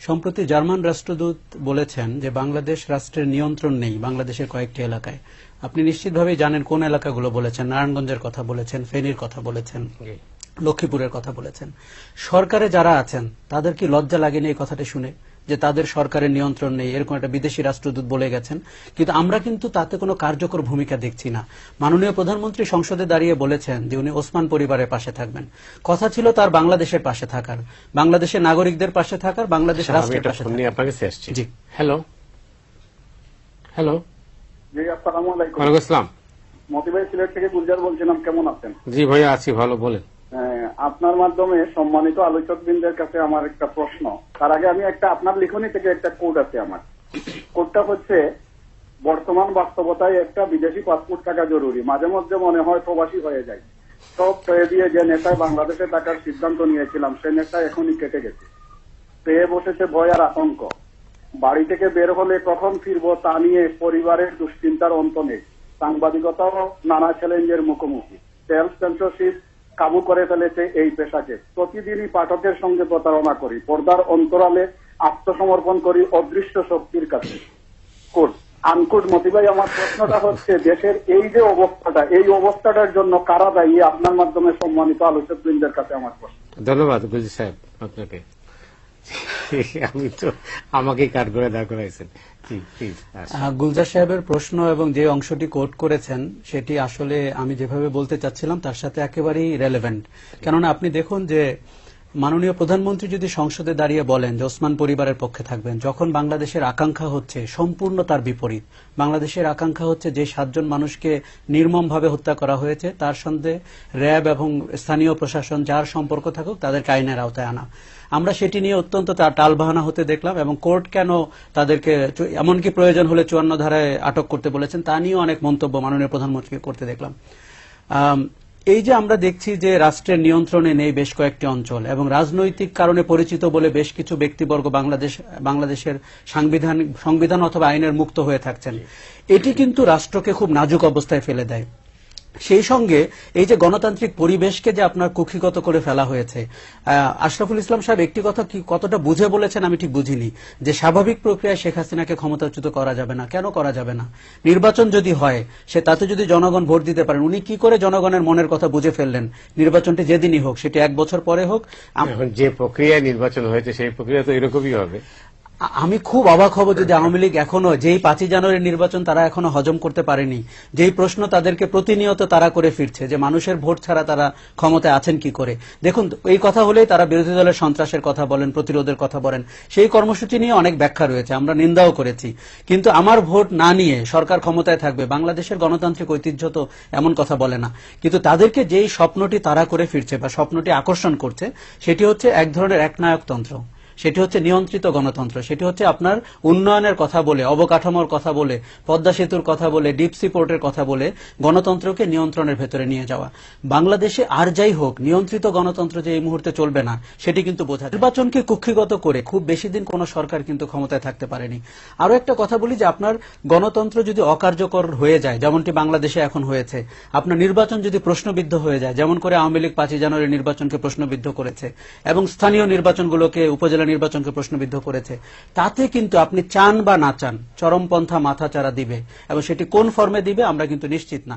সম্প্রতি জার্মান রাষ্ট্রদূত বলেছেন যে বাংলাদেশ রাষ্ট্রের নিয়ন্ত্রণ নেই বাংলাদেশের কয়েকটি এলাকায়। আপনি নিশ্চিতভাবেই জানেন কোন এলাকাগুলো বলেছেন। নারায়ণগঞ্জের কথা বলেছেন ফেনীর কথা বলেছেন। লক্ষ্মীপুরের কথা বলেছেন। সরকারে যারা আছেন তাদের কি লজ্জা লাগেনি এই কথাটি শুনে? যে তাদের সরকারের নিয়ন্ত্রণ নেই এরকম একটা বিদেশি রাষ্ট্রদূত বলে গেছেন। কিন্তু আমরা কিন্তু তাতে কোনো কার্যকর ভূমিকা দেখছি না। মাননীয় প্রধানমন্ত্রী সংসদে দাঁড়িয়ে বলেছেন যে উনি ওসমান পরিবারের পাশে থাকবেন। কথা ছিল তার বাংলাদেশের পাশে থাকার। বাংলাদেশের নাগরিকদের পাশে থাকার বাংলাদেশ আচ্ছা, রাষ্ট্রের পাশে জি। হ্যালো। হ্যালো। জি আসসালামু আলাইকুম। ওয়ালাইকুম আসসালাম। মতি ভাই সিলেট থেকে গুলজার বলছিলাম কেমন আছেন? জি ভাইয়া আছি ভালো বলেন। আপনার মাধ্যমে সম্মানিত আলোচক আলোচকবৃন্দের কাছে আমার একটা প্রশ্ন। তার আগে আমি একটা আপনার লিখনি থেকে একটা কোড আছে আমার। কোডটা হচ্ছে, বর্তমান বাস্তবতায় একটা বিদেশি পাসপোর্ট থাকা জরুরি। মাঝে মধ্যে মনে হয় প্রবাসী হয়ে যায়। সব পেয়ে দিয়ে যে নেতা বাংলাদেশে থাকার সিদ্ধান্ত নিয়েছিলাম, সে নেতা এখনই কেটে গেছে। পেয়ে বসেছে ভয় আর আতঙ্ক। বাড়ি থেকে বের হলে কখন ফিরবো তা নিয়ে পরিবারের দুশ্চিন্তার অন্ত নেই। সাংবাদিকতাও নানা চ্যালেঞ্জের মুখোমুখি। সেলফ সেন্সরশিপ কাবু করে ফেলেছে এই পেশাকে। প্রতিদিনই পাঠকের সঙ্গে প্রতারণা করি, পর্দার অন্তরালে আত্মসমর্পণ করি অদৃশ্য শক্তির কাছে। কোড আনকুট মতিভাই আমার প্রশ্নটা হচ্ছে, দেশের এই যে অবস্থাটা, এই অবস্থাটার জন্য কারা দায়ী? আপনার মাধ্যমে সম্মানিত আলোচক বৃন্দের কাছে আমার প্রশ্ন। ধন্যবাদ, গুজি সাহেব, আপনাকে। আমি তো আমাকে কাট করে দাঁড় করাইছেন গুলজার সাহেবের প্রশ্ন এবং যে অংশটি কোট করেছেন, সেটি আসলে আমি যেভাবে বলতে চাচ্ছিলাম, তার সাথে একেবারেই রেলেভেন্ট কেননা আপনি দেখুন যে মাননীয় প্রধানমন্ত্রী যদি সংসদে দাঁড়িয়ে বলেন যে ওসমান পরিবারের পক্ষে থাকবেন, যখন বাংলাদেশের আকাঙ্ক্ষা হচ্ছে সম্পূর্ণ তার বিপরীত, বাংলাদেশের আকাঙ্ক্ষা হচ্ছে যে সাতজন মানুষকে নির্মমভাবে হত্যা করা হয়েছে, তার সঙ্গে র্যাব এবং স্থানীয় প্রশাসন যার সম্পর্ক থাকুক তাদের আইনের আওতায় আনা। আমরা সেটি নিয়ে অত্যন্ত তা- টালবাহানা হতে দেখলাম এবং কোর্ট কেন তাদেরকে এমনকি প্রয়োজন হলে চুয়ান্ন ধারায় আটক করতে বলেছেন, তা নিয়েও অনেক মন্তব্য মাননীয় প্রধানমন্ত্রীকে করতে দেখলাম। এই যে আমরা দেখছি যে রাষ্ট্রের নিয়ন্ত্রণে নেই বেশ কয়েকটি অঞ্চল এবং রাজনৈতিক কারণে পরিচিত বলে বেশ কিছু ব্যক্তিবর্গ বাংলাদেশ, বাংলাদেশের সাংবিধান, সংবিধান অথবা আইনের মুক্ত হয়ে থাকছেন। এটি কিন্তু রাষ্ট্রকে খুব নাজুক অবস্থায় ফেলে দেয়। সেই সঙ্গে এই যে গণতান্ত্রিক পরিবেশকে যে আপনার কুক্ষিগত করে ফেলা হয়েছে আশরাফুল ইসলাম সাহেব একটি কথা কি কতটা বুঝে বলেছেন আমি ঠিক বুঝিনি, যে স্বাভাবিক প্রক্রিয়ায় শেখ হাসিনাকে ক্ষমতাচ্যুত করা যাবে না। কেন করা যাবে না? নির্বাচন যদি হয়, সে তাতে যদি জনগণ ভোট দিতে পারেন, উনি কি করে জনগণের মনের কথা বুঝে ফেললেন? নির্বাচনটি যেদিনই হোক, সেটি এক বছর পরে হোক যে প্রক্রিয়ায় নির্বাচন হয়েছে, সেই প্রক্রিয়া তো এরকমই হবে। আমি খুব অবাক হব যদি আওয়ামী লীগ এখনও যেই পাঁচই জানুয়ারির নির্বাচন তারা এখনও হজম করতে পারেনি, যেই প্রশ্ন তাদেরকে প্রতিনিয়ত তারা করে ফিরছে যে মানুষের ভোট ছাড়া তারা ক্ষমতায় আছেন কি করে। দেখুন, এই কথা হলেই তারা বিরোধী দলের সন্ত্রাসের কথা বলেন, প্রতিরোধের কথা বলেন। সেই কর্মসূচি নিয়ে অনেক ব্যাখ্যা রয়েছে, আমরা নিন্দাও করেছি। কিন্তু আমার ভোট না নিয়ে সরকার ক্ষমতায় থাকবে, বাংলাদেশের গণতান্ত্রিক ঐতিহ্য তো এমন কথা বলে না। কিন্তু তাদেরকে যেই স্বপ্নটি তারা করে ফিরছে বা স্বপ্নটি আকর্ষণ করছে, সেটি হচ্ছে এক ধরনের একনায়কতন্ত্র। সেটি হচ্ছে নিয়ন্ত্রিত গণতন্ত্র। সেটি হচ্ছে আপনার উন্নয়নের কথা বলে, অবকাঠামোর কথা বলে, পদ্মা সেতুর কথা বলে, ডিপ সি পোর্টের কথা বলে গণতন্ত্রকে নিয়ন্ত্রণের ভেতরে নিয়ে যাওয়া। বাংলাদেশে আর যাই হোক, নিয়ন্ত্রিত গণতন্ত্র যে এই মুহূর্তে চলবে না, সেটি কিন্তু বোঝা নির্বাচনকে কুক্ষিগত করে খুব বেশি দিন কোন সরকার কিন্তু ক্ষমতায় থাকতে পারেনি। আরও একটা কথা বলি যে আপনার গণতন্ত্র যদি অকার্যকর হয়ে যায়, যেমনটি বাংলাদেশে এখন হয়েছে, আপনার নির্বাচন যদি প্রশ্নবিদ্ধ হয়ে যায়, যেমন করে আওয়ামী লীগ পাঁচই জানুয়ারি নির্বাচনকে প্রশ্নবিদ্ধ করেছে, এবং স্থানীয় নির্বাচনগুলোকে উপজেলা নির্বাচনকে প্রশ্নবিদ্ধ করেছে। তাতে কিন্তু আপনি চান বা না চান, চরমপন্থা মাথাচাড়া দিবে। এবং সেটি কোন ফর্মে দিবে আমরা কিন্তু নিশ্চিত না।